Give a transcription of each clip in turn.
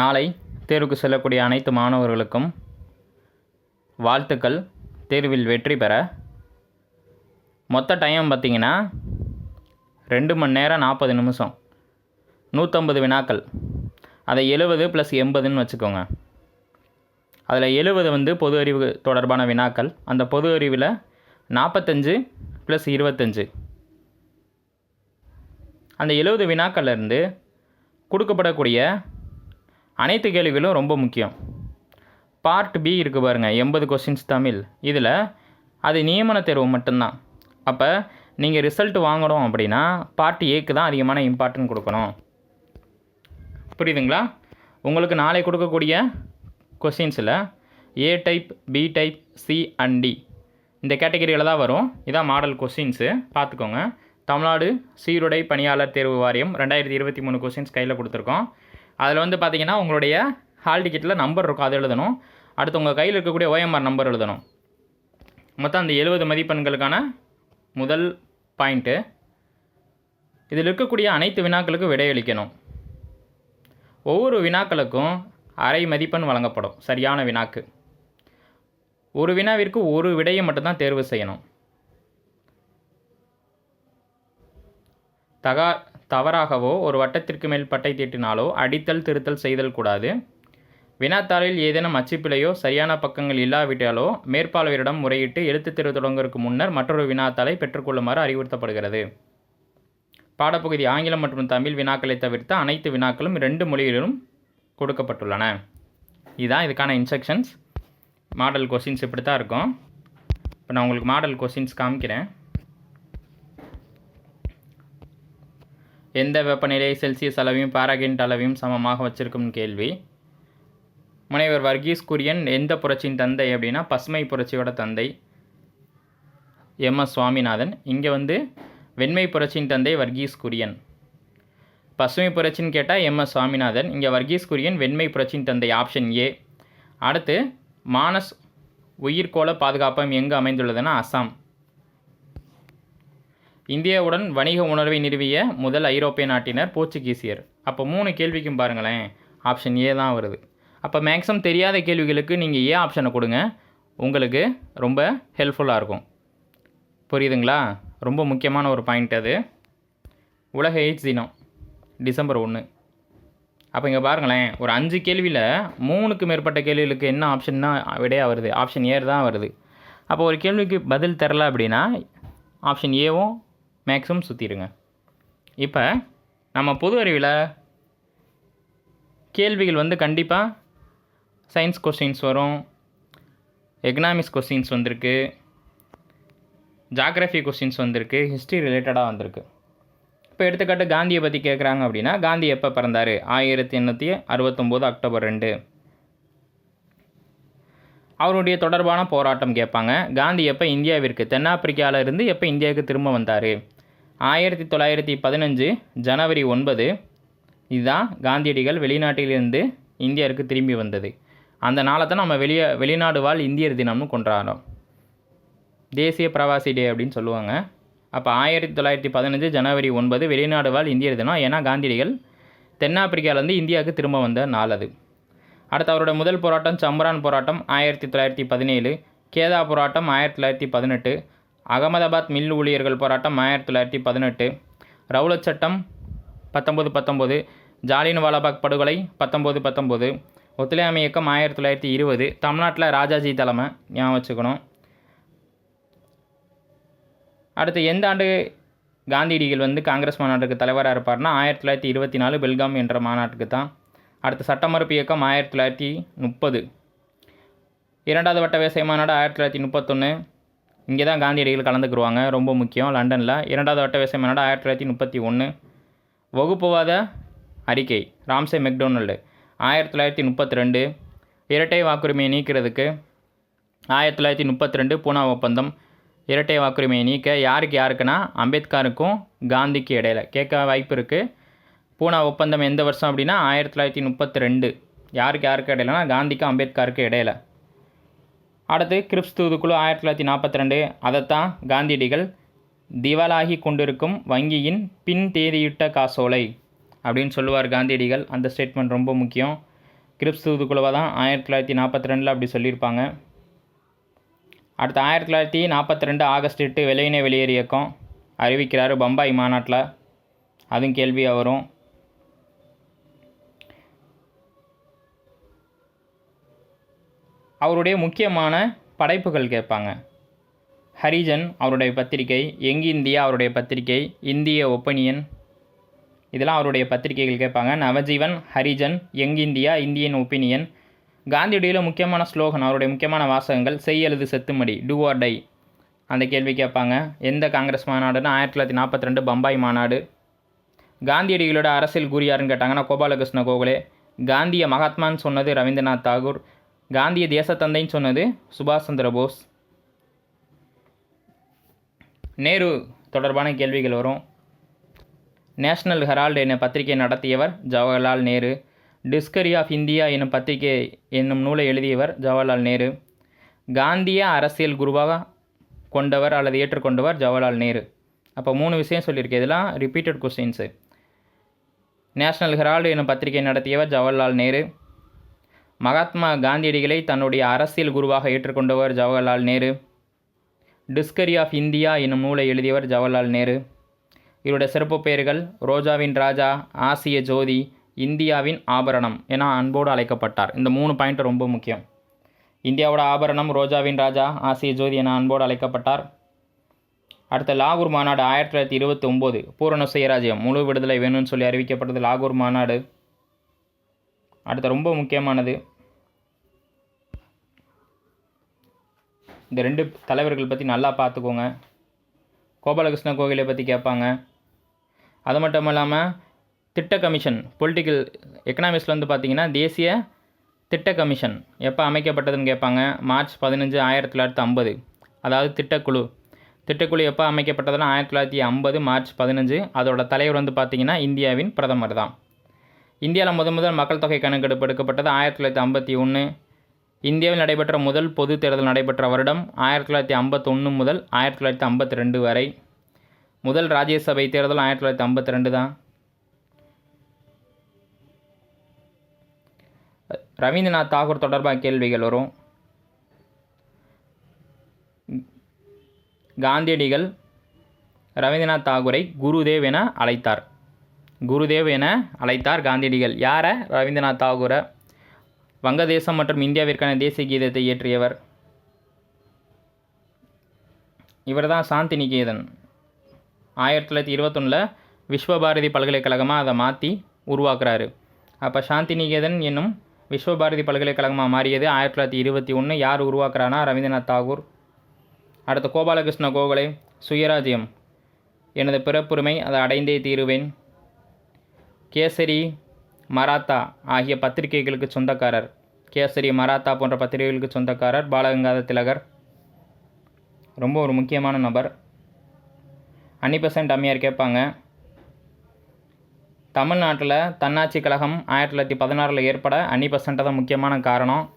நாளை தேர்வுக்கு செல்லக்கூடிய அனைத்து மாணவர்களுக்கும் வாழ்த்துக்கள். தேர்வில் வெற்றி பெற. மொத்த டைம் பார்த்தீங்கன்னா ரெண்டு மணி நேரம் நாற்பது நிமிஷம். நூற்றம்பது வினாக்கள். அதை எழுபது ப்ளஸ் எண்பதுன்னு வச்சுக்கோங்க. அதில் எழுபது வந்து பொது அறிவு தொடர்பான வினாக்கள். அந்த பொது அறிவில் நாற்பத்தஞ்சு ப்ளஸ் இருபத்தஞ்சு. அந்த எழுபது வினாக்கள்லேருந்து கொடுக்கப்படக்கூடிய அனைத்து கேள்விகளும் ரொம்ப முக்கியம். பார்ட் பி இருக்குது பாருங்கள் எண்பது கொஸ்டின்ஸ் தமிழ். இதில் அது நியமன தேர்வு மட்டும்தான். அப்போ நீங்கள் ரிசல்ட் வாங்கணும் அப்படின்னா பார்ட் ஏக்கு தான் அதிகமான இம்பார்ட்டன்ட் கொடுக்கணும். புரியுதுங்களா? உங்களுக்கு நாளை கொடுக்கக்கூடிய கொஸ்டின்ஸில் A type B type C and D இந்த கேட்டகரியில் தான் வரும். இதான் மாடல் கொஸ்டின்ஸு பார்த்துக்கோங்க. தமிழ்நாடு சீருடை பணியாளர் தேர்வு வாரியம் ரெண்டாயிரத்தி இருபத்தி மூணு கொஸ்டின்ஸ் கையில் கொடுத்துருக்கோம். அதில் வந்து பார்த்தீங்கன்னா உங்களுடைய ஹால் டிக்கெட்டில் நம்பர் இருக்கும் அது எழுதணும். அடுத்து உங்கள் கையில் இருக்கக்கூடிய ஓஎம்ஆர் நம்பர் எழுதணும். மொத்தம் அந்த எழுபது மதிப்பெண்களுக்கான முதல் பாயிண்ட்டு இதில் இருக்கக்கூடிய அனைத்து வினாக்களுக்கும் விடையளிக்கணும் ஒவ்வொரு வினாக்களுக்கும் அரை மதிப்பெண் வழங்கப்படும் சரியான வினாக்கு. ஒரு வினாவிற்கு ஒரு விடையை மட்டும்தான் தேர்வு செய்யணும். தகா தவறாகவோ ஒரு வட்டத்திற்கு மேல் பட்டை தீட்டினாலோ அடித்தல் திருத்தல் செய்தல் கூடாது. வினாத்தாளில் ஏதேனும் அச்சுப்பிழையோ சரியான பக்கங்கள் இல்லாவிட்டாலோ மேற்பார்வையரிடம் முறையிட்டு எழுத்துத் தேர்வு தொடங்குவதற்கு முன்னர் மற்றொரு வினாத்தாளை பெற்றுக்கொள்ளுமாறு அறிவுறுத்தப்படுகிறது. பாடப்பகுதி ஆங்கிலம் மற்றும் தமிழ் வினாக்களை தவிர்த்த அனைத்து வினாக்களும் ரெண்டு மொழிகளிலும் கொடுக்கப்பட்டுள்ளன. இதுதான் இதுக்கான இன்ஸ்ட்ரக்ஷன்ஸ் மாடல் கொஸ்டின்ஸ் இப்படி தான் இருக்கும். இப்போ நான் உங்களுக்கு மாடல் கொஸ்டின்ஸ் காமிக்கிறேன். எந்த வெப்பநிலை செல்சியஸ் அளவையும் பாராகிண்ட் அளவையும் சமமாக வச்சிருக்கும் கேள்வி. முனைவர் வர்கீஸ் குரியன் எந்த புரட்சியின் தந்தை அப்படின்னா பசுமை புரட்சியோட தந்தை எம். எஸ். சுவாமிநாதன். இங்கே வந்து வெண்மை புரட்சியின் தந்தை வர்கீஸ் குரியன். பசுமை புரட்சின்னு கேட்டால் எம். எஸ். சுவாமிநாதன். இங்கே வர்கீஸ் குரியன் வெண்மை புரட்சியின் தந்தை ஆப்ஷன் ஏ. அடுத்து மானஸ் உயிர்கோள பாதுகாப்பம் எங்கு அமைந்துள்ளதுன்னா அசாம். இந்தியாவுடன் வணிக உணர்வை நிறுவிய முதல் ஐரோப்பிய நாட்டினர் போர்ச்சுகீசியர். அப்போ மூணு கேள்விக்கும் பாருங்களேன். ஆப்ஷன் ஏ தான் வருது. அப்போ மேக்ஸிமம் தெரியாத கேள்விகளுக்கு நீங்கள் ஏ ஆப்ஷனை கொடுங்க? உங்களுக்கு ரொம்ப ஹெல்ப்ஃபுல்லாக இருக்கும். புரியுதுங்களா? ரொம்ப முக்கியமான ஒரு பாயிண்ட் அது. உலக எய்ட்ஸ் தினம் டிசம்பர் ஒன்று அப்போ இங்கே பாருங்களேன் ஒரு அஞ்சு கேள்வியில் மூணுக்கு மேற்பட்ட கேள்விகளுக்கு என்ன ஆப்ஷன்னா விடையாக வருது? ஆப்ஷன் ஏர் தான் வருது. அப்போ ஒரு கேள்விக்கு பதில் தரல அப்படின்னா ஆப்ஷன் ஏவும் மேக்ஸிமம் சுற்றிடுங்க இப்போ நம்ம பொது அறிவில் கேள்விகள் வந்து கண்டிப்பாக சயின்ஸ் கொஸ்டின்ஸ் வரும். எக்கனாமிக்ஸ் கொஸ்டின்ஸ் வந்திருக்கு. ஜாகிரஃபி கொஸ்டின்ஸ் வந்திருக்கு. ஹிஸ்ட்ரி ரிலேட்டடாக வந்திருக்கு. இப்போ எடுத்துக்காட்டு காந்தியை பற்றி கேட்குறாங்க அப்படின்னா காந்தி எப்போ பிறந்தார்? ஆயிரத்தி எண்ணூற்றி அறுபத்தொம்போது அக்டோபர் ரெண்டு. அவருடைய தொடர்பான போராட்டம் கேட்பாங்க. காந்தி எப்போ இந்தியாவிற்கு தென்னாப்பிரிக்காவிலிருந்து எப்போ இந்தியாவுக்கு திரும்ப வந்தார்? ஆயிரத்தி தொள்ளாயிரத்தி பதினஞ்சு ஜனவரி ஒன்பது இதுதான் காந்தியடிகள் வெளிநாட்டிலிருந்து இந்தியாவுக்கு திரும்பி வந்தது. அந்த நாளை தான் நம்ம வெளியே வெளிநாடு வாழ் இந்தியர் தினம்னு கொண்டாடுறோம். தேசிய பிரவாசி டே அப்படின்னு சொல்லுவாங்க. அப்போ ஆயிரத்தி தொள்ளாயிரத்தி பதினஞ்சு ஜனவரி ஒன்பது வெளிநாடு வாழ் இந்தியர் தினம். ஏன்னா காந்தியடிகள் தென்னாப்பிரிக்காவிலேருந்து இந்தியாவுக்கு திரும்ப வந்த நாள் அது. அடுத்து அவரோட முதல் போராட்டம் சம்பரான் போராட்டம் ஆயிரத்தி தொள்ளாயிரத்தி பதினேழு. கேதா போராட்டம் ஆயிரத்தி தொள்ளாயிரத்தி பதினெட்டு. அகமதாபாத் மில் ஊழியர்கள் போராட்டம் ஆயிரத்தி தொள்ளாயிரத்தி பதினெட்டு. ரவுலட் சட்டம் பத்தொம்போது பத்தொம்போது ஜாலியன் வாலாபாக் படுகொலை பத்தொம்போது பத்தொம்போது ஒத்துழையாமை இயக்கம் ஆயிரத்தி தொள்ளாயிரத்தி இருபது. தமிழ்நாட்டில் ராஜாஜி தலைமை ஞாபகம் வச்சுக்கணும். அடுத்து எந்த ஆண்டு காந்தியடிகள் வந்து காங்கிரஸ் மாநாட்டுக்கு தலைவராக இருப்பார்னா ஆயிரத்தி தொள்ளாயிரத்தி இருபத்தி நாலு பெல்காம் என்ற மாநாட்டுக்கு தான். அடுத்து சட்டமறுப்பு இயக்கம் ஆயிரத்தி தொள்ளாயிரத்தி முப்பது. இரண்டாவது வட்ட விவசாய மாநாடு ஆயிரத்தி தொள்ளாயிரத்தி முப்பத்தொன்று இங்கே தான் காந்தியடிகள் கலந்துக்குருவாங்க ரொம்ப முக்கியம். லண்டனில் இரண்டாவது வட்ட விவசாய மாநாடு ஆயிரத்தி தொள்ளாயிரத்தி முப்பத்தி ஒன்று வகுப்புவாத அறிக்கை ராம்சே மெக்டொனல்டு ஆயிரத்தி தொள்ளாயிரத்தி முப்பத்தி ரெண்டு. இரட்டை வாக்குரிமையை நீக்கிறதுக்கு ஆயிரத்தி தொள்ளாயிரத்தி முப்பத்தி ரெண்டு பூனா ஒப்பந்தம். இரட்டை வாக்குரிமையை நீக்க யாருக்கு யாருக்குன்னா அம்பேத்கருக்கும் காந்திக்கு இடையில. கேட்க வாய்ப்பு இருக்குது பூனா ஒப்பந்தம் எந்த வருஷம் அப்படின்னா ஆயிரத்தி தொள்ளாயிரத்தி முப்பத்தி ரெண்டு. யாருக்கு யாருக்கு இடையிலனா காந்திக்கும் அம்பேத்கருக்கு இடையில. அடுத்து கிரிப்ஸ் தூதுக்குழு ஆயிரத்தி தொள்ளாயிரத்தி நாற்பத்தி ரெண்டு அதைத்தான் காந்தியடிகள் திவாலாகி கொண்டிருக்கும் வங்கியின் பின் தேதியிட்ட காசோலை அப்படின்னு சொல்லுவார் காந்தியடிகள். அந்த ஸ்டேட்மெண்ட் ரொம்ப முக்கியம். கிரிப்ஸ் தூதுக்குழுவை தான் ஆயிரத்தி தொள்ளாயிரத்தி நாற்பத்தி ரெண்டில் அப்படி சொல்லியிருப்பாங்க. அடுத்து ஆயிரத்தி தொள்ளாயிரத்தி நாற்பத்தி ரெண்டு ஆகஸ்ட் எட்டு வெளியினை வெளியேறு இயக்கம் அறிவிக்கிறார் பம்பாய் மாநாட்டில். அதுவும் கேள்வியாக வரும். அவருடைய முக்கியமான படைப்புகள் கேட்பாங்க. ஹரிஜன் அவருடைய பத்திரிகை எங் இந்தியா அவருடைய பத்திரிகை இந்திய ஒப்பனியன் இதெல்லாம் அவருடைய பத்திரிகைகள் கேட்பாங்க. நவஜீவன் ஹரிஜன் எங் இந்தியா இந்தியன் ஒப்பீனியன். காந்தியடியில் முக்கியமான ஸ்லோகன் அவருடைய முக்கியமான வாசகங்கள் செய் எழுது செத்துமடி டூ ஆர் டை. அந்த கேள்வி கேட்பாங்க. எந்த காங்கிரஸ் மாநாடுன்னா ஆயிரத்தி தொள்ளாயிரத்தி நாற்பத்தி ரெண்டு பம்பாய் மாநாடு. காந்தியடிகளோட அரசியல் குறியாருன்னு கேட்டாங்கன்னா கோபாலகிருஷ்ண கோகலே. காந்திய மகாத்மான்னு சொன்னது ரவீந்திரநாத் தாகூர். காந்திய தேசத்தந்தைன்னு சொன்னது சுபாஷ் சந்திர போஸ். நேரு தொடர்பான கேள்விகள் வரும். நேஷனல் ஹெரால்டு என பத்திரிகை நடத்தியவர் Jawaharlal Nehru. Discovery of India எனும் பத்திரிகை என்னும் நூலை எழுதியவர் ஜவஹர்லால் நேரு. காந்திய அரசியல் குருவாக கொண்டவர் அல்லது ஏற்றுக்கொண்டவர் ஜவஹர்லால் நேரு. அப்போ மூணு விஷயம் சொல்லியிருக்கேன் இதெல்லாம் ரிப்பீட்டட் கொஸ்டின்ஸு நேஷனல் ஹெரால்டு எனும் பத்திரிகை நடத்தியவர் ஜவஹர்லால் நேரு. மகாத்மா காந்தியடிகளை தன்னுடைய அரசியல் குருவாக ஏற்றுக்கொண்டவர் Jawaharlal Nehru. Discovery of India என்னும் நூலை எழுதியவர் ஜவஹர்லால் நேரு. இவருடைய சிறப்பு பெயர்கள் ரோஜாவின் ராஜா ஆசிய ஜோதி இந்தியாவின் ஆபரணம் என அன்போடு அழைக்கப்பட்டார். இந்த மூணு பாயிண்ட் ரொம்ப முக்கியம். இந்தியாவோட ஆபரணம் ரோஜாவின் ராஜா ஆசிய ஜோதி என அன்போடு அழைக்கப்பட்டார். அடுத்த லாகூர் மாநாடு ஆயிரத்தி தொள்ளாயிரத்தி இருபத்தி ஒம்பது பூரண சுயராஜ்யம் முழு விடுதலை வேணும்னு சொல்லி அறிவிக்கப்பட்டது லாகூர் மாநாடு. அடுத்த ரொம்ப முக்கியமானது. இந்த ரெண்டு தலைவர்கள் பற்றி நல்லா பார்த்துக்கோங்க. கோபாலகிருஷ்ண கோகிலை பற்றி கேட்பாங்க. அது மட்டும் இல்லாமல் திட்ட கமிஷன் பொலிட்டிக்கல் எக்கனாமிக்ஸில் வந்து பார்த்திங்கன்னா தேசிய திட்ட கமிஷன் எப்போ அமைக்கப்பட்டதுன்னு கேட்பாங்க. மார்ச் பதினஞ்சு ஆயிரத்தி தொள்ளாயிரத்தி ஐம்பது. அதாவது திட்டக்குழு. திட்டக்குழு எப்போ அமைக்கப்பட்டதுன்னா ஆயிரத்தி தொள்ளாயிரத்தி ஐம்பது மார்ச் பதினஞ்சு. அதோட தலைவர் வந்து பார்த்திங்கன்னா இந்தியாவின் பிரதமர் தான். இந்தியாவில் முதன் முதல் மக்கள் தொகை கணக்கெடுப்பு எடுக்கப்பட்டது ஆயிரத்தி தொள்ளாயிரத்தி ஐம்பத்தி ஒன்று. இந்தியாவில் நடைபெற்ற முதல் பொது தேர்தல் நடைபெற்ற வருடம் ஆயிரத்தி தொள்ளாயிரத்தி ஐம்பத்தொன்று முதல் ஆயிரத்தி தொள்ளாயிரத்தி ஐம்பத்தி ரெண்டு வரை. முதல் ராஜ்யசபை தேர்தல் ஆயிரத்தி தொள்ளாயிரத்தி ஐம்பத்தி ரெண்டு தான். ரவீந்திரநாத் தாகூர் தொடர்பாக கேள்விகள் வரும். காந்தியடிகள் ரவீந்திரநாத் தாகூரை குருதேவ் என அழைத்தார். குருதேவ் என அழைத்தார் காந்தியடிகள். யாரை? ரவீந்திரநாத் தாகூரை. வங்கதேசம் மற்றும் இந்தியாவிற்கான தேசிய கீதத்தை இயற்றியவர். இவர் தான் சாந்தி நிகேதன் ஆயிரத்தி தொள்ளாயிரத்தி இருபத்தொன்னில் விஸ்வபாரதி பல்கலைக்கழகமாக அதை மாற்றி உருவாக்குறாரு. அப்போ சாந்தி நிகேதன் என்னும் விஸ்வபாரதி பல்கலைக்கழகமாக மாறியது ஆயிரத்தி தொள்ளாயிரத்தி இருபத்தி ஒன்று யார் உருவாக்குறானா ரவீந்திரநாத் தாகூர். அடுத்து கோபாலகிருஷ்ண கோகலே. சுயராஜ்யம். எனது பிறப்புரிமை அதை அடைந்தே தீருவேன். கேசரி மராத்தா ஆகிய பத்திரிகைகளுக்கு சொந்தக்காரர். கேசரி மராத்தா போன்ற பத்திரிகைகளுக்கு சொந்தக்காரர் பாலகங்காத திலகர். ரொம்ப ஒரு முக்கியமான நபர். அன்னிபெசன்ட் அம்மையார் கேட்பாங்க தமிழ்நாட்டில் தன்னாட்சி கழகம் ஆயிரத்தி தொள்ளாயிரத்தி பதினாறில் ஏற்பட அன்னிபெசண்ட்டை தான் முக்கியமான காரணம்.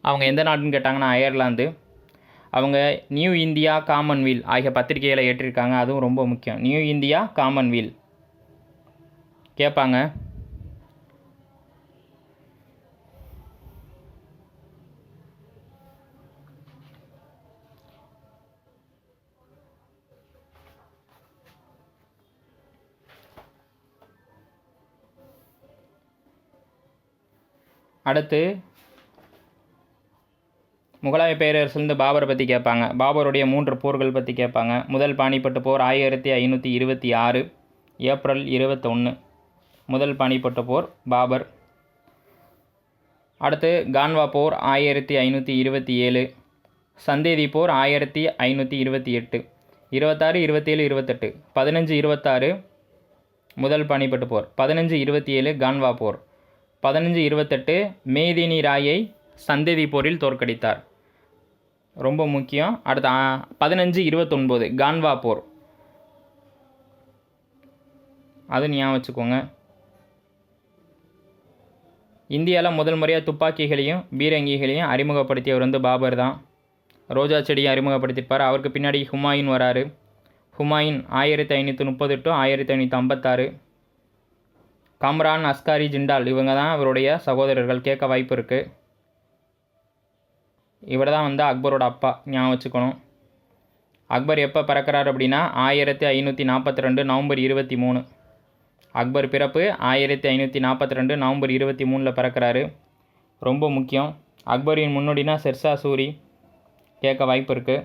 அவங்க எந்த நாடுன்னு கேட்டாங்கன்னா அயர்லாந்து. அவங்க நியூ இந்தியா காமன்வீல் ஆகிய பத்திரிகைகளை ஏற்றிருக்காங்க. அதுவும் ரொம்ப முக்கியம். நியூ இந்தியா காமன்வீல் கேட்பாங்க. அடுத்து முகலாய பேரரசுலேருந்து பாபரை பற்றி கேட்பாங்க. பாபருடைய மூன்று போர்கள் பற்றி கேட்பாங்க. முதல் பாணிப்பட்டு போர் ஆயிரத்தி ஐநூற்றி இருபத்தி ஆறு ஏப்ரல் இருபத்தொன்று முதல் பானிப்பட்டு போர் பாபர். அடுத்து கான்வா போர் ஆயிரத்தி ஐநூற்றி இருபத்தி ஏழு. சந்தேதி போர் ஆயிரத்தி ஐநூற்றி இருபத்தி எட்டு. இருபத்தாறு இருபத்தேழு இருபத்தெட்டு. பதினஞ்சு இருபத்தாறு முதல் பானிப்பட்டு போர். பதினஞ்சு இருபத்தி ஏழு கான்வா போர். பதினஞ்சு இருபத்தெட்டு மேதினி ராயை சந்தேதி போரில் தோற்கடித்தார். ரொம்ப முக்கியம். அடுத்த பதினஞ்சு இருபத்தொன்பது கான்வா போர். அது ஞாபகம் வச்சுக்கோங்க. இந்தியாவில் முதல் முறையாக துப்பாக்கிகளையும் பீரங்கிகளையும் அறிமுகப்படுத்தியவர் வந்து பாபர் தான். ரோஜா செடியை அறிமுகப்படுத்தியிருப்பார். அவருக்கு பின்னாடி ஹுமாயூன் வராரு. ஹுமாயூன் ஆயிரத்தி ஐநூற்றி முப்பது டு ஆயிரத்தி ஐநூற்றி ஐம்பத்தாறு. கம்ரான் அஸ்காரி ஜிண்டால் இவங்க தான் இவருடைய சகோதரர்கள். கேட்க வாய்ப்பு இருக்குது இவர் தான் வந்து அக்பரோட அப்பா. ஞாபகம் வச்சுக்கணும். அக்பர் எப்போ பிறக்கிறார் அப்படின்னா ஆயிரத்தி ஐநூற்றி நாற்பத்தி ரெண்டு நவம்பர் இருபத்தி மூணு. அக்பர் பிறப்பு ஆயிரத்தி ஐநூற்றி நாற்பத்தி ரெண்டு நவம்பர் இருபத்தி மூணில் பிறக்கிறாரு. ரொம்ப முக்கியம். அக்பரின் முன்னோடினா செர்சா சூரி. கேட்க வாய்ப்பு இருக்குது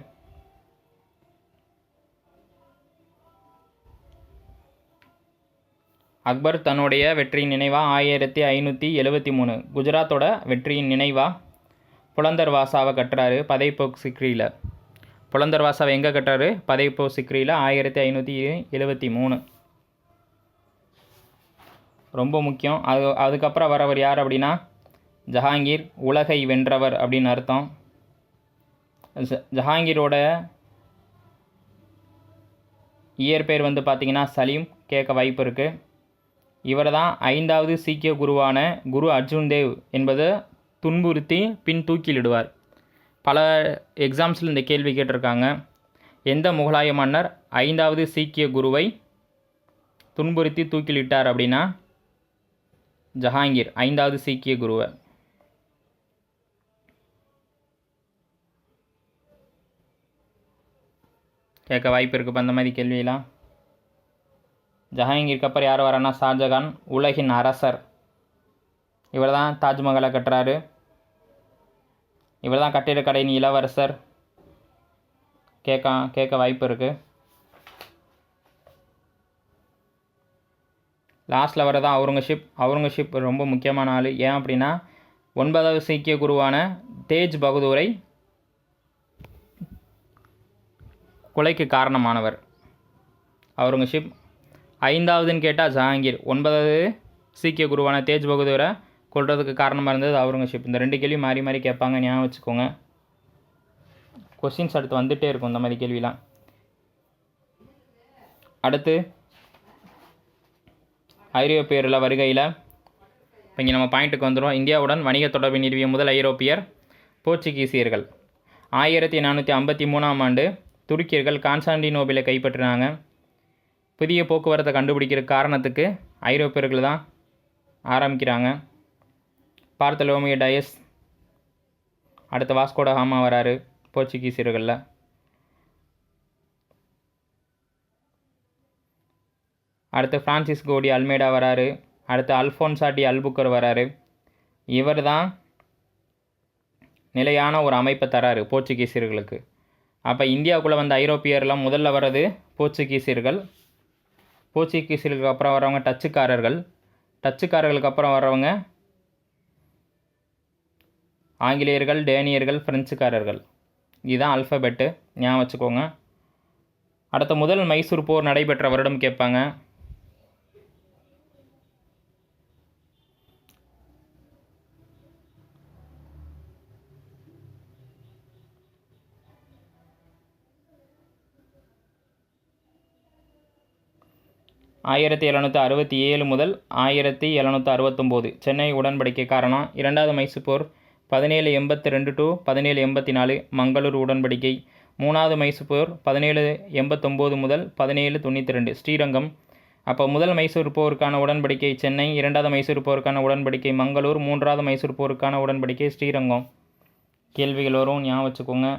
அக்பர் தன்னுடைய வெற்றியின் நினைவாக ஆயிரத்தி ஐநூற்றி எழுபத்தி மூணு. குஜராத்தோட வெற்றியின் நினைவாக புலந்தர் வாசாவை கட்டுறாரு பதைப்போக் சிக்ரியில் புலந்தர் வாசாவை எங்கே கட்டுறாரு? பதைப்போக் சிக்ரியில் ஆயிரத்தி ஐநூற்றி எழுபத்தி மூணு. ரொம்ப முக்கியம். அது அதுக்கப்புறம் வரவர் யார் அப்படின்னா? ஜஹாங்கீர் உலகை வென்றவர் அப்படின்னு அர்த்தம். ஜஹாங்கீரோட இயற்பெயர் வந்து பார்த்தீங்கன்னா சலீம் கேட்க வாய்ப்பு இருக்குது இவர் தான் ஐந்தாவது சீக்கிய குருவான குரு அர்ஜுன் தேவ் என்பதை துன்புறுத்தி பின் தூக்கிலிடுவார். பல எக்ஸாம்ஸில் இந்த கேள்வி கேட்டிருக்காங்க. எந்த முகலாய மன்னர் ஐந்தாவது சீக்கிய குருவை துன்புறுத்தி தூக்கிலிட்டார் அப்படின்னா? ஜஹாங்கீர் ஐந்தாவது சீக்கிய குருவை கேட்க வாய்ப்பு இருக்குது அந்த மாதிரி கேள்வியெல்லாம் ஜஹாங்கீருக்கு அப்புறம் யார் வரான்னா ஷாஜகான் உலகின் அரசர். இவர் தான் தாஜ்மஹாலை கட்டுறாரு. இவர் தான் கட்டிடக்கடையின் இளவரசர். கேட்க கேட்க வாய்ப்பு இருக்குது லாஸ்ட்டில் வரதான் அவுரங்கசீப். அவுரங்கசீப் ரொம்ப முக்கியமான ஆள். ஏன் அப்படின்னா ஒன்பதாவது சீக்கிய குருவான தேஜ் பகதூரை கொலைக்கு காரணமானவர். அவுரங்கசீப். ஐந்தாவதுன்னு கேட்டால் ஜஹாங்கீர் ஒன்பதாவது சீக்கிய குருவான தேஜ் பகதூரை கொள்றதுக்கு காரணமாக இருந்தது அவுரங்கசீப். இந்த ரெண்டு கேள்வி மாறி மாறி கேட்பாங்க ஞாபகம் வச்சுக்கோங்க. கொஸ்டின்ஸ் அடுத்து வந்துகிட்டே இருக்கும் இந்த மாதிரி கேள்விலாம். அடுத்து ஐரோப்பியரில் வருகையில் இப்போ இங்கே நம்ம பாயிண்ட்டுக்கு வந்துடும் இந்தியாவுடன் வணிக தொடர்பை நிறுவிய முதல் ஐரோப்பியர் போர்ச்சுகீசியர்கள். ஆயிரத்தி நானூற்றி ஐம்பத்தி மூணாம் ஆண்டு துருக்கியர்கள் கான்ஸ்டான்டினோபிலை கைப்பற்றினாங்க. புதிய போக்குவரத்தை கண்டுபிடிக்கிற காரணத்துக்கு ஐரோப்பியர்கள் தான் ஆரம்பிக்கிறாங்க. பார்த்தலோமிய டயஸ் அடுத்த வாஸ்கோட ஹாமா வராரு போர்ச்சுகீசியர்களில். அடுத்து ஃப்ரான்சிஸ் கோடி அல்மேடா வராரு. அடுத்து அல்ஃபோன்சாட்டி அல்புக்கர் வராரு. இவர் தான் நிலையான ஒரு அமைப்பை தராரு போர்ச்சுகீசியர்களுக்கு. அப்போ இந்தியாவுக்குள்ளே வந்த ஐரோப்பியர்லாம் முதல்ல வர்றது போர்ச்சுகீசியர்கள். போர்ச்சுகீசியர்களுக்கு அப்புறம் வரவங்க டச்சுக்காரர்கள். டச்சுக்காரர்களுக்கு அப்புறம் வர்றவங்க ஆங்கிலேயர்கள் டேனியர்கள் பிரெஞ்சுக்காரர்கள். இதுதான் அல்ஃபபெட்டு ஞாபகம் வச்சுக்கோங்க. அடுத்த முதல் மைசூர் போர் நடைபெற்ற வருடம் கேட்பாங்க. ஆயிரத்தி எழுநூற்றி அறுபத்தி ஏழு முதல் ஆயிரத்தி எழுநூற்றி அறுபத்தொம்போது. சென்னை உடன்படிக்கை காரணம் இரண்டாவது மைசூர் போர் பதினேழு எண்பத்தி ரெண்டு டு பதினேழு எண்பத்தி நாலு மங்களூர் உடன்படிக்கை. மூணாவது மைசூர் போர் பதினேழு எண்பத்தொம்போது முதல் பதினேழு தொண்ணூற்றி ரெண்டு ஸ்ரீரங்கம். அப்போ முதல் மைசூர் போருக்கான உடன்படிக்கை சென்னை இரண்டாவது மைசூர் போருக்கான உடன்படிக்கை மங்களூர் மூன்றாவது மைசூர் போருக்கான உடன்படிக்கை ஸ்ரீரங்கம். கேள்விகள் வரும் ஞாபகம் வச்சுக்கோங்க.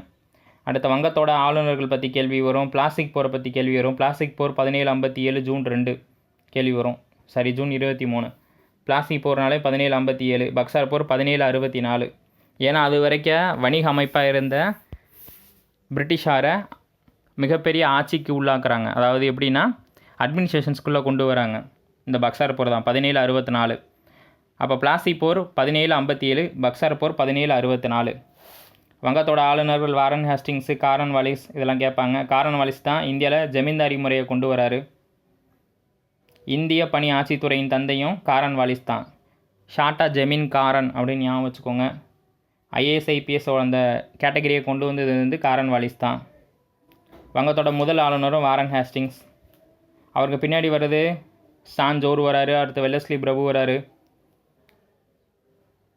அடுத்த வங்கத்தோட ஆளுநர்கள் பற்றி கேள்வி வரும். பிளாஸ்டிக் போரை பற்றி கேள்வி வரும். பிளாஸ்டிக் போர் பதினேழு ஐம்பத்தி ஏழு ஜூன் ரெண்டு கேள்வி வரும். சாரி ஜூன் இருபத்தி மூணு. பிளாஸ்டிக் போர்னாலே பதினேழு ஐம்பத்தி ஏழு பக்சார் போர் பதினேழு அறுபத்தி நாலு. ஏன்னா அது வரைக்கும் வணிக அமைப்பாக இருந்த பிரிட்டிஷாரை மிகப்பெரிய ஆட்சிக்கு உள்ளாக்குறாங்க. அதாவது எப்படின்னா அட்மினிஸ்ட்ரேஷன்ஸ்குள்ளே கொண்டு வராங்க. இந்த பக்சார் போர் தான் பதினேழு அறுபத்தி நாலு. அப்போ பிளாஸ்டிக் போர் பதினேழு ஐம்பத்தி ஏழு பக்சார் போர் பதினேழு அறுபத்தி நாலு. வங்கத்தோட ஆளுநர்கள் வாரன் ஹேஸ்டிங்ஸு காரன் வாலிஸ் இதெல்லாம் கேட்பாங்க. காரன் வாலிஸ் தான் இந்தியாவில் ஜமீன்தாரி முறையை கொண்டு வராரு. இந்திய பணி ஆட்சித்துறையின் தந்தையும் காரன் வாலிஸ் தான். ஷார்ட்டா ஜமீன் காரன் அப்படின்னு ஞாபகம் வச்சுக்கோங்க. ஐஏஎஸ் ஐபிஎஸ் அந்த கேட்டகரியை கொண்டு வந்தது வந்து காரன் வாலிஸ் தான். வங்கத்தோட முதல் ஆளுநரும் வாரன் ஹேஸ்டிங்ஸ். அவருக்கு பின்னாடி வர்றது சான் ஜோர் வராரு அடுத்து வெல்லஸ்லி பிரபு வராரு.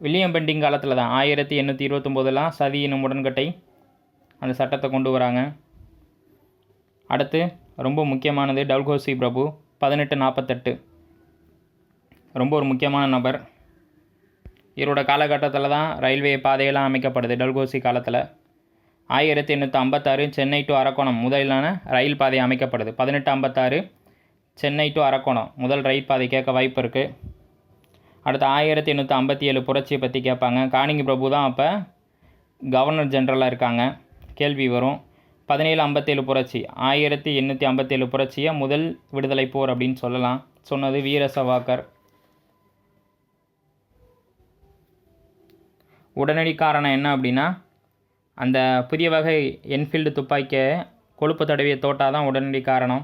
வில்லியம் பெண்டிங் காலத்தில் தான். ஆயிரத்தி எண்ணூற்றி இருபத்தொம்போதெல்லாம் சதி என்னும் உடன்கட்டை அந்த சட்டத்தை கொண்டு வராங்க. அடுத்து ரொம்ப முக்கியமானது டல்கோசி பிரபு பதினெட்டு நாற்பத்தெட்டு ரொம்ப ஒரு முக்கியமான நபர். இவரோட காலகட்டத்தில் தான் ரயில்வே பாதையெல்லாம் அமைக்கப்படுது டல்கோசி காலத்தில். ஆயிரத்தி எண்ணூற்றி ஐம்பத்தாறு சென்னை டு அரக்கோணம் முதலான ரயில் பாதை அமைக்கப்படுது. பதினெட்டு ஐம்பத்தாறு சென்னை டு அரக்கோணம் முதல் ரயில் பாதை கேட்க வாய்ப்பு இருக்குது அடுத்து ஆயிரத்தி எண்ணூற்றி ஐம்பத்தி ஏழு புரட்சியை பற்றி கேட்பாங்க. காணிங்கி பிரபு தான் அப்போ கவர்னர் ஜென்ரலாக இருக்காங்க. கேள்வி வரும். பதினேழு ஐம்பத்தேழு புரட்சி ஆயிரத்தி எண்ணூற்றி ஐம்பத்தேழு புரட்சியை முதல் விடுதலை போர் அப்படின்னு சொல்லலாம். சொன்னது வீர சவாக்கர் உடனடி காரணம் என்ன அப்படின்னா அந்த புதிய வகை என்ஃபீல்டு துப்பாக்கியை கொழுப்பு தடவிய தோட்டா தான் உடனடி காரணம்.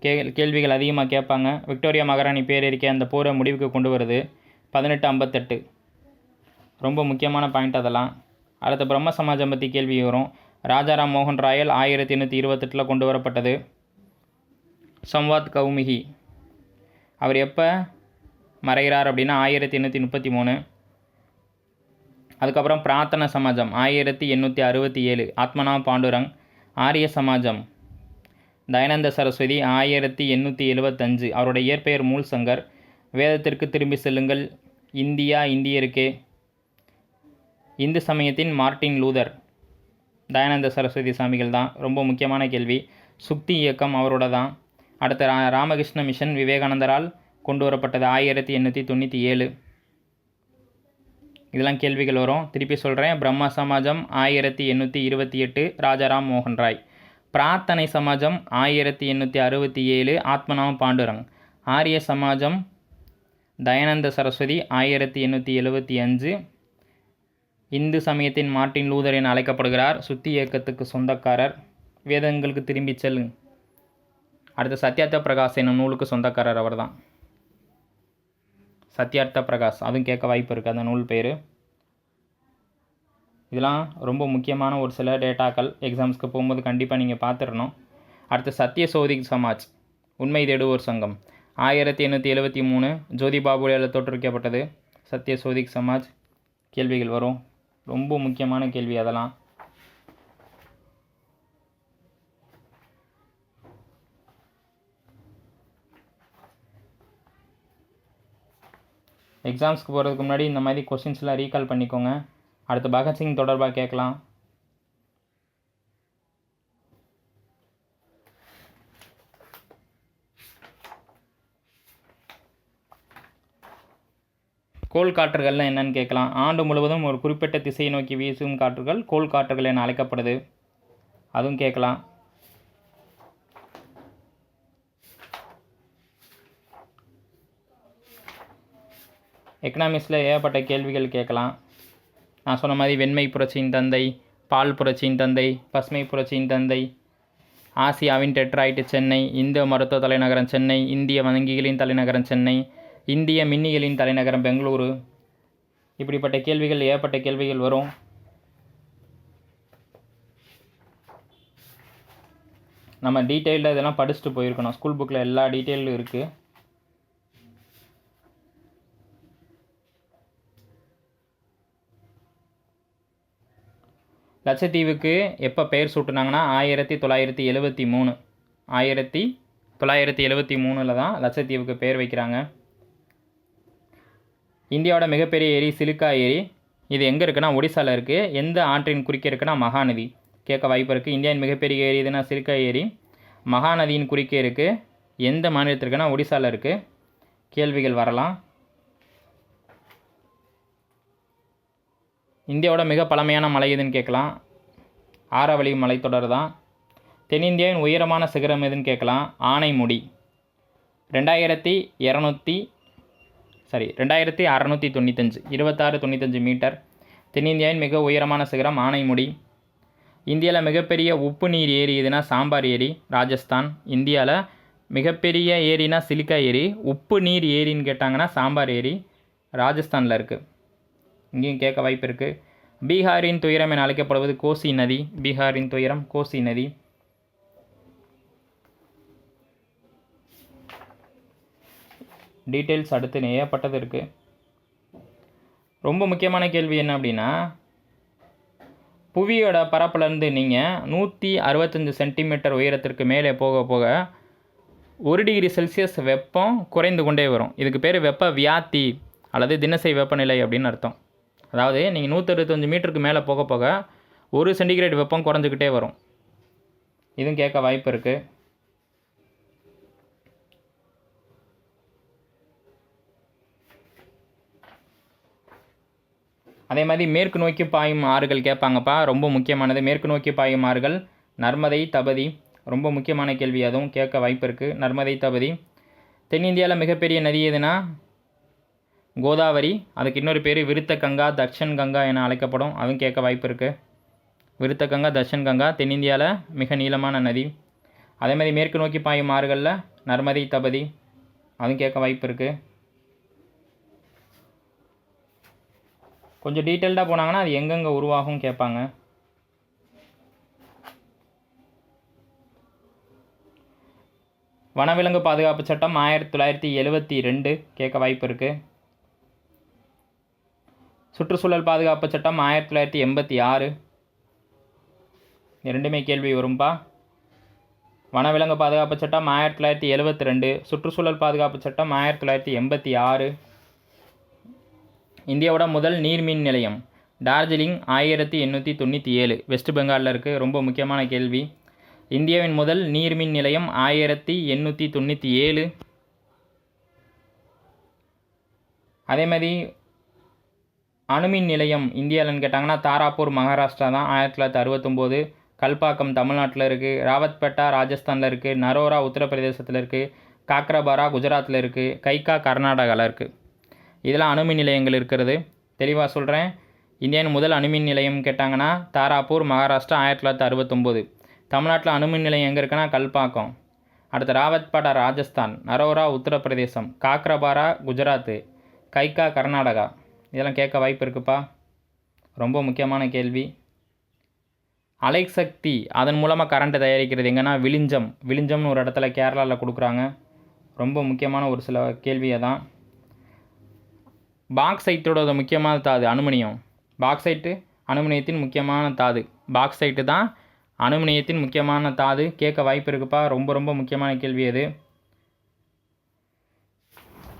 கே கேள்விகள் அதிகமாக கேட்பாங்க. விக்டோரியா மகாராணி பேரறிக்கை அந்த போரை முடிவுக்கு கொண்டு வருது. பதினெட்டு ஐம்பத்தெட்டு. ரொம்ப முக்கியமான பாயிண்ட் அதெல்லாம். அடுத்த பிரம்ம சமாஜம் பற்றி கேள்வி வரும். ராஜாராம் மோகன் ராயல் ஆயிரத்தி எண்ணூற்றி இருபத்தெட்டில் கொண்டு வரப்பட்டது. சம்வாத் கௌமிகி. அவர் எப்போ மறைகிறார் அப்படின்னா ஆயிரத்தி எண்ணூற்றி முப்பத்தி மூணு. அதுக்கப்புறம் பிரார்த்தன சமாஜம் ஆயிரத்தி எண்ணூற்றி அறுபத்தி ஏழு. ஆத்மனா பாண்டுரங். ஆரிய சமாஜம். தயானந்த சரஸ்வதி ஆயிரத்தி எண்ணூற்றி எழுபத்தஞ்சு அவருடைய இயற்பெயர் மூல் சங்கர். வேதத்திற்கு திரும்பி செல்லுங்கள். இந்தியா இந்தியருக்கே. இந்து சமயத்தின் மார்ட்டின் லூதர். தயானந்த சரஸ்வதி சாமிகள் தான். ரொம்ப முக்கியமான கேள்வி. சுக்தி இயக்கம் அவரோட தான் அடுத்த ரா ராமகிருஷ்ண மிஷன் விவேகானந்தரால் கொண்டு வரப்பட்டது ஆயிரத்தி எண்ணூற்றி தொண்ணூற்றி ஏழு. இதெல்லாம் கேள்விகள் வரும். திருப்பி சொல்கிறேன் பிரம்ம சமாஜம் ஆயிரத்தி எண்ணூற்றி இருபத்தி எட்டு. ராஜாராம் மோகன் ராய். பிரார்த்தனை சமாஜம் ஆயிரத்தி எண்ணூற்றி அறுபத்தி ஏழு ஆத்மநாம பாண்டுரங். ஆரிய சமாஜம் தயானந்த சரஸ்வதி ஆயிரத்தி எண்ணூற்றி எழுபத்தி அஞ்சு. இந்து சமயத்தின் மார்ட்டின் லூதர் என அழைக்கப்படுகிறார். சுத்தி இயக்கத்துக்கு சொந்தக்காரர். வேதங்களுக்கு திரும்பி செல்லுங்க அடுத்து சத்யார்த்த பிரகாஷ் என்னும் நூலுக்கு சொந்தக்காரர் அவர் தான் சத்யார்த்த பிரகாஷ் அதுவும் கேட்க வாய்ப்பு இருக்குது அந்த நூல் பேர் இதெல்லாம் ரொம்ப முக்கியமான ஒரு சில டேட்டாக்கள் எக்ஸாம்ஸ்க்கு போகும்போது கண்டிப்பாக நீங்கள் பார்த்துடணும். அடுத்து சத்ய சோதிக் சமாஜ் உண்மை தேடுவோர் சங்கம். ஆயிரத்தி எண்ணூற்றி எழுபத்தி மூணு ஜோதி பாபுலியால் தோற்றுவிக்கப்பட்டது. சத்ய சோதிக் சமாஜ் கேள்விகள் வரும். ரொம்ப முக்கியமான கேள்வி அதெல்லாம். எக்ஸாம்ஸ்க்கு போகிறதுக்கு முன்னாடி இந்த மாதிரி கொஷின்ஸ்லாம் ரீகால் பண்ணிக்கோங்க. அடுத்து பகத்சிங் தொடர்பாக கேட்கலாம். கோல் காற்றுகள்லாம் என்னன்னு கேட்கலாம். ஆண்டு முழுவதும் ஒரு குறிப்பிட்ட திசையை நோக்கி வீசும் காற்றுகள் கோல் காற்றுகள் என அழைக்கப்படுது. அதுவும் கேட்கலாம். எக்கனாமிக்ஸில் ஏகப்பட்ட கேள்விகள் கேட்கலாம். நான் சொன்ன மாதிரி வெண்மை புரட்சியின் தந்தை பால் புரட்சியின் தந்தை பசுமை புரட்சியின் தந்தை ஆசியாவின் டெட்ராய்டு சென்னை இந்திய மருத்துவ தலைநகரம் சென்னை இந்திய வங்கிகளின் தலைநகரம் சென்னை இந்திய மின்னியலின் தலைநகரம் பெங்களூரு. இப்படிப்பட்ட கேள்விகள் ஏகப்பட்ட கேள்விகள் வரும். நம்ம டீட்டெயில்டாக இதெல்லாம் படிச்சுட்டு போயிருக்கணும். ஸ்கூல் புக்கில் எல்லா டீட்டெயிலும் இருக்குது லட்சத்தீவுக்கு எப்போ பெயர் சூட்டினாங்கன்னா ஆயிரத்தி தொள்ளாயிரத்தி எழுபத்தி மூணு. ஆயிரத்தி தொள்ளாயிரத்தி எழுபத்தி மூணில் தான் லட்சத்தீவுக்கு பெயர் வைக்கிறாங்க. இந்தியாவோட மிகப்பெரிய ஏரி சிலுக்கா ஏரி. இது எங்கே இருக்குன்னா ஒடிசாவில் இருக்குது எந்த ஆற்றின் குறுக்கே இருக்குன்னா மகாநதி. கேட்க வாய்ப்பு இருக்குது இந்தியாவின் மிகப்பெரிய ஏரி இதுனா சிலுக்கா ஏரி. மகாநதியின் குறுக்கே இருக்குது எந்த மாநிலத்திற்குன்னா ஒடிசாவில் இருக்குது கேள்விகள் வரலாம். இந்தியாவோட மிக பழமையான மலை எதுன்னு கேட்கலாம். ஆரவழி மலைத்தொடர் தான் தென்னிந்தியாவின் உயரமான சிகரம் எதுன்னு கேட்கலாம். ஆனைமுடி. ரெண்டாயிரத்தி இரநூத்தி சாரி ரெண்டாயிரத்தி அறநூற்றி தொண்ணூத்தஞ்சு இருபத்தாறு தொண்ணூத்தஞ்சு மீட்டர். தென்னிந்தியாவின் மிக உயரமான சிகரம் ஆனைமுடி. இந்தியாவில் மிகப்பெரிய உப்பு நீர் ஏரி எதுனா சாம்பார் ஏரி ராஜஸ்தான். இந்தியாவில் மிகப்பெரிய ஏரினா சிலிக்கா ஏரி. உப்பு நீர் ஏரின்னு கேட்டாங்கன்னா சாம்பார் ஏரி ராஜஸ்தானில் இருக்குது இங்கேயும் கேட்க வாய்ப்பு இருக்குது பீகாரின் துயரம் என அழைக்கப்படுவது கோசி நதி. பீகாரின் துயரம் கோசி நதி. டீட்டெயில்ஸ் அடுத்து ஏகப்பட்டது இருக்குது ரொம்ப முக்கியமான கேள்வி என்ன அப்படின்னா புவியோட பரப்புலேருந்து நீங்கள் நூற்றி அறுபத்தஞ்சு சென்டிமீட்டர் உயரத்திற்கு மேலே போக போக ஒரு டிகிரி செல்சியஸ் வெப்பம் குறைந்து கொண்டே வரும். இதுக்கு பேர் வெப்ப வியாத்தி அல்லது தினசரி வெப்பநிலை அப்படின்னு அர்த்தம். அதாவது நீங்கள் நூற்றறுபத்தஞ்சு மீட்டருக்கு மேலே போக போக ஒரு சென்டிகிரேட் வெப்பம் குறைஞ்சிக்கிட்டே வரும். இதுவும் கேட்க வாய்ப்பு இருக்குது அதே மாதிரி மேற்கு நோக்கி பாயும் ஆறுகள் கேட்பாங்கப்பா ரொம்ப முக்கியமானது. மேற்கு நோக்கி பாயும் ஆறுகள் நர்மதை தபதி. ரொம்ப முக்கியமான கேள்வி அதுவும் கேட்க வாய்ப்பு இருக்குது நர்மதை தபதி. தென்னிந்தியாவில் மிகப்பெரிய நதி எதுனா? கோதாவரி அதுக்கு இன்னொரு பேர் விருத்த கங்கா தக்ஷன் கங்கா என அழைக்கப்படும். அதுவும் கேட்க வாய்ப்பு இருக்குது விருத்த கங்கா தர்ஷன் கங்கா தென்னிந்தியாவில் மிக நீளமான நதி. அதே மாதிரி மேற்கு நோக்கி பாயும் ஆறுகளில் நர்மதி தபதி. அதுவும் கேட்க வாய்ப்பு இருக்குது கொஞ்சம் டீட்டெயில்டாக போனாங்கன்னா அது எங்கெங்கே உருவாகும் கேட்பாங்க. வனவிலங்கு பாதுகாப்பு சட்டம் ஆயிரத்தி தொள்ளாயிரத்தி எழுபத்தி ரெண்டு. கேட்க வாய்ப்பு இருக்குது சுற்றுச்சூழல் பாதுகாப்பு சட்டம் ஆயிரத்தி தொள்ளாயிரத்தி எண்பத்தி ஆறு. இரண்டுமே கேள்வி வரும்பா? வனவிலங்கு பாதுகாப்பு சட்டம் ஆயிரத்தி தொள்ளாயிரத்தி எழுபத்தி ரெண்டு சுற்றுச்சூழல் பாதுகாப்பு சட்டம் ஆயிரத்தி தொள்ளாயிரத்தி எண்பத்தி ஆறு. இந்தியாவோட முதல் நீர்மின் நிலையம் டார்ஜிலிங் ஆயிரத்தி எண்ணூற்றி தொண்ணூற்றி ஏழு வெஸ்ட் பெங்காலில் இருக்குது ரொம்ப முக்கியமான கேள்வி. இந்தியாவின் முதல் நீர்மின் நிலையம் ஆயிரத்தி எண்ணூற்றி தொண்ணூற்றி ஏழு அதே மாதிரி அணுமின் நிலையம் இந்தியாவில்னு கேட்டாங்கன்னா தாராப்பூர் மகாராஷ்டிரா தான் ஆயிரத்தி தொள்ளாயிரத்தி அறுபத்தொம்போது. கல்பாக்கம் தமிழ்நாட்டில் இருக்குது ராவத்பேட்டா ராஜஸ்தானில் இருக்குது நரோரா உத்தரப்பிரதேசத்தில் இருக்குது காக்ரபாரா குஜராத்தில் இருக்குது கைகா கர்நாடகாவில் இருக்குது இதெல்லாம் அணுமின் நிலையங்கள் இருக்கிறது. தெளிவாக சொல்கிறேன் இந்தியாவின் முதல் அணுமின் நிலையம் கேட்டாங்கன்னா தாராப்பூர் மகாராஷ்டிரா ஆயிரத்தி தொள்ளாயிரத்தி அறுபத்தொம்போது. தமிழ்நாட்டில் அணுமின் நிலையம் எங்கே இருக்குன்னா கல்பாக்கம். அடுத்து ராவத்பாடா ராஜஸ்தான். நரோரா உத்தரப்பிரதேசம். காக்ரபாரா குஜராத்து. கைகா கர்நாடகா. இதெல்லாம் கேட்க வாய்ப்பு இருக்குப்பா. ரொம்ப முக்கியமான கேள்வி. அலைசக்தி அதன் மூலமாக கரண்ட்டு தயாரிக்கிறது எங்கன்னா விழிஞ்சம் விழிஞ்சம்னு ஒரு இடத்துல கேரளாவில் கொடுக்குறாங்க. ரொம்ப முக்கியமான ஒரு சில கேள்வியை தான். பாக்ஸைட்டோட முக்கியமான தாது அனுமனியம் பாக்ஸைட்டு அனுமனியத்தின் முக்கியமான தாது. பாக்ஸைட்டு தான் அனுமனியத்தின் முக்கியமான தாது. கேட்க வாய்ப்பு இருக்குப்பா. ரொம்ப ரொம்ப முக்கியமான கேள்வி அது.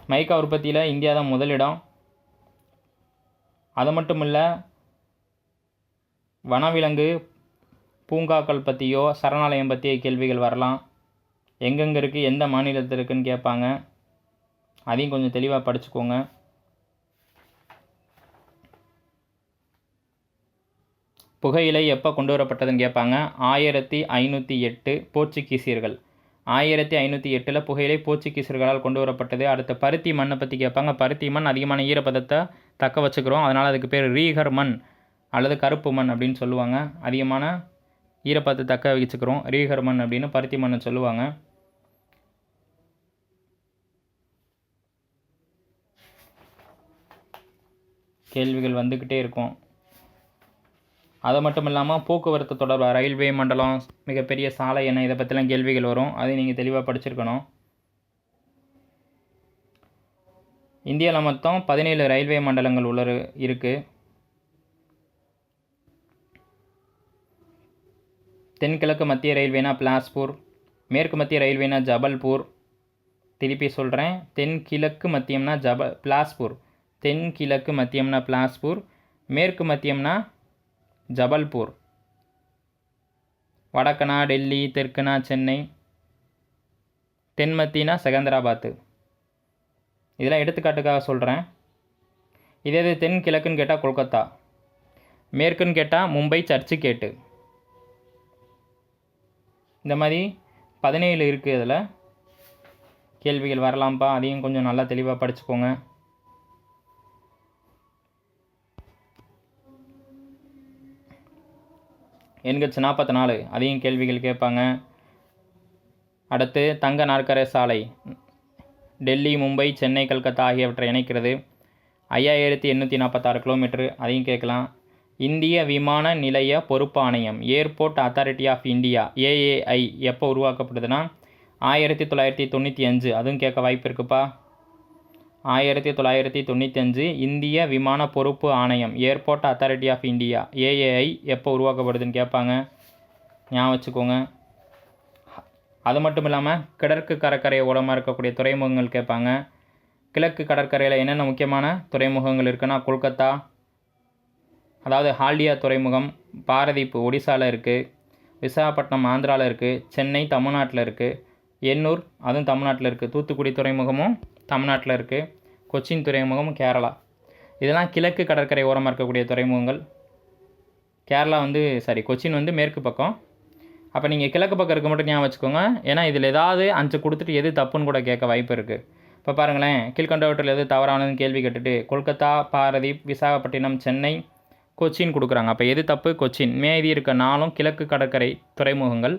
மைக்கா உற்பத்தியில் இந்தியா தான் முதலிடம் அது மட்டும் இல்லை வனவிலங்கு பூங்காக்கள் பற்றியோ சரணாலயம் பற்றிய கேள்விகள் வரலாம். எங்கெங்கே இருக்குது எந்த மாநிலத்தில் இருக்குன்னு கேட்பாங்க. அதையும் கொஞ்சம் தெளிவாக படிச்சுக்கோங்க. புகையிலை எப்போ கொண்டு வரப்பட்டதுன்னு கேட்பாங்க. ஆயிரத்தி ஐநூற்றி எட்டு போர்ச்சுகீசியர்கள். ஆயிரத்தி ஐநூற்றி எட்டில் புகையிலை போர்ச்சுகீசியர்களால் கொண்டு வரப்பட்டது. அடுத்து பருத்தி மண்ணை பற்றி கேட்பாங்க. பருத்தி மண் அதிகமான ஈரப்பதத்தை தக்க வச்சுக்கிறோம். அதனால் அதுக்கு பேர் ரீகர் மண் அல்லது கருப்பு மண் அப்படின்னு சொல்லுவாங்க. அதிகமான ஈரப்பத்தை தக்க வச்சுக்கிறோம். ரீகர் மண் அப்படின்னு பருத்தி மண்ணை சொல்லுவாங்க. கேள்விகள் வந்துக்கிட்டே இருக்கும். அது மட்டும் இல்லாமல் போக்குவரத்து தொடர்பாக ரயில்வே மண்டலம் மிகப்பெரிய சாலை என்ன இதை பற்றிலாம் கேள்விகள் வரும். அதை நீங்கள் தெளிவாக படிச்சிருக்கணும். இந்தியாவில் மொத்தம் பதினேழு ரயில்வே மண்டலங்கள் உள்ள இருக்குது தென்கிழக்கு மத்திய ரயில்வேனா பிலாஸ்பூர் மேற்கு மத்திய ரயில்வேனா ஜபல்பூர். திருப்பி சொல்கிறேன் தென்கிழக்கு மத்தியம்னா ஜப பிலாஸ்பூர். தென்கிழக்கு மத்தியம்னா பிலாஸ்பூர் மேற்கு மத்தியம்னா ஜபல்பூர். வடக்கனா டெல்லி தெற்குனா சென்னை தென்மத்தினா செகந்தராபாத்து. இதெல்லாம் எடுத்துக்காட்டுக்காக சொல்கிறேன் இதே இது தென் கிழக்குன்னு கேட்டால் கொல்கத்தா. மேற்குன்னு கேட்டால் மும்பை சர்ச்சு கேட்டு இந்த மாதிரி பதினேழு இருக்குது இதில். கேள்விகள் வரலாம்ப்பா அதையும் கொஞ்சம் நல்லா தெளிவாக படிச்சுக்கோங்க. எண்கட்சி நாற்பத்தி நாலு அதையும் கேள்விகள் கேட்பாங்க. அடுத்து தங்க நாற்கரை சாலை. டெல்லி மும்பை சென்னை கல்கத்தா ஆகியவற்றை இணைக்கிறது. ஐயாயிரத்தி எண்ணூற்றி நாற்பத்தாறு கிலோமீட்டர். அதையும் கேட்கலாம். இந்திய விமான நிலைய பொறுப்பு ஆணையம் Airport Authority of India AAI எப்போ உருவாக்கப்படுதுன்னா? ஆயிரத்தி தொள்ளாயிரத்தி தொண்ணூற்றி அஞ்சு. அதுவும் கேட்க வாய்ப்பு இருக்குப்பா. ஆயிரத்தி தொள்ளாயிரத்தி தொண்ணூற்றி அஞ்சு இந்திய விமான பொறுப்பு ஆணையம் Airport Authority of India AAI எப்போ உருவாக்கப்படுதுன்னு கேட்பாங்க. ஞாபகம் வச்சுக்கோங்க. அது மட்டும் இல்லாமல் கிழக்கு கடற்கரை ஓரமாக இருக்கக்கூடிய துறைமுகங்கள் கேட்பாங்க. கிழக்கு கடற்கரையில் என்னென்ன முக்கியமான துறைமுகங்கள் இருக்குன்னா கொல்கத்தா அதாவது ஹால்டியா துறைமுகம் பாரதிப்பு ஒடிசாவில் இருக்குது விசாகப்பட்டினம் ஆந்திராவில் இருக்குது சென்னை தமிழ்நாட்டில் இருக்குது எண்ணூர் அதுவும் தமிழ்நாட்டில் இருக்குது தூத்துக்குடி துறைமுகமும் தமிழ்நாட்டில் இருக்குது கொச்சின் துறைமுகமும் கேரளா. இதெல்லாம் கிழக்கு கடற்கரை ஓரமாக இருக்கக்கூடிய துறைமுகங்கள். கேரளா வந்து சாரி கொச்சின் வந்து மேற்கு பக்கம் அப்போ நீங்கள் கிழக்கு பக்கம் இருக்க மட்டும் ஞாபகம் வச்சுக்கோங்க. ஏன்னா இதில் ஏதாவது அஞ்சு கொடுத்துட்டு எது தப்புன்னு கூட கேட்க வாய்ப்பு இருக்குது இப்போ பாருங்களேன் கீழ்கண்டவற்றில் எது தவறானதுன்னு கேள்வி கேட்டுட்டு கொல்கத்தா பாரதீப் விசாகப்பட்டினம் சென்னை கொச்சின் கொடுக்குறாங்க. அப்போ எது தப்பு? கொச்சின். மேதி இருக்க நாளும் கிழக்கு கடற்கரை துறைமுகங்கள்.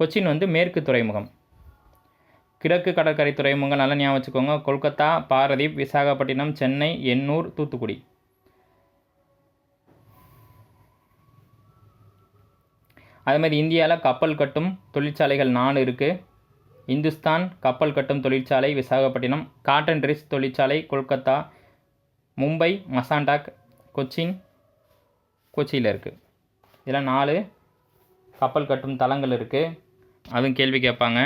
கொச்சின் வந்து மேற்கு துறைமுகம். கிழக்கு கடற்கரை துறைமுகங்கள் நல்லா ஞாபகம் வச்சுக்கோங்க. கொல்கத்தா பாரதீப் விசாகப்பட்டினம் சென்னை எண்ணூர் தூத்துக்குடி. அதே மாதிரி இந்தியாவில் கப்பல் கட்டும் தொழிற்சாலைகள் நாலு இருக்குது இந்துஸ்தான் கப்பல் கட்டும் தொழிற்சாலை விசாகப்பட்டினம் காட்டன் ட்ரெஸ் தொழிற்சாலை கொல்கத்தா மும்பை மசாண்டாக் கொச்சின் கொச்சியில் இருக்குது இதில் நாலு கப்பல் கட்டும் தளங்கள் இருக்குது அதுவும் கேள்வி கேட்பாங்க.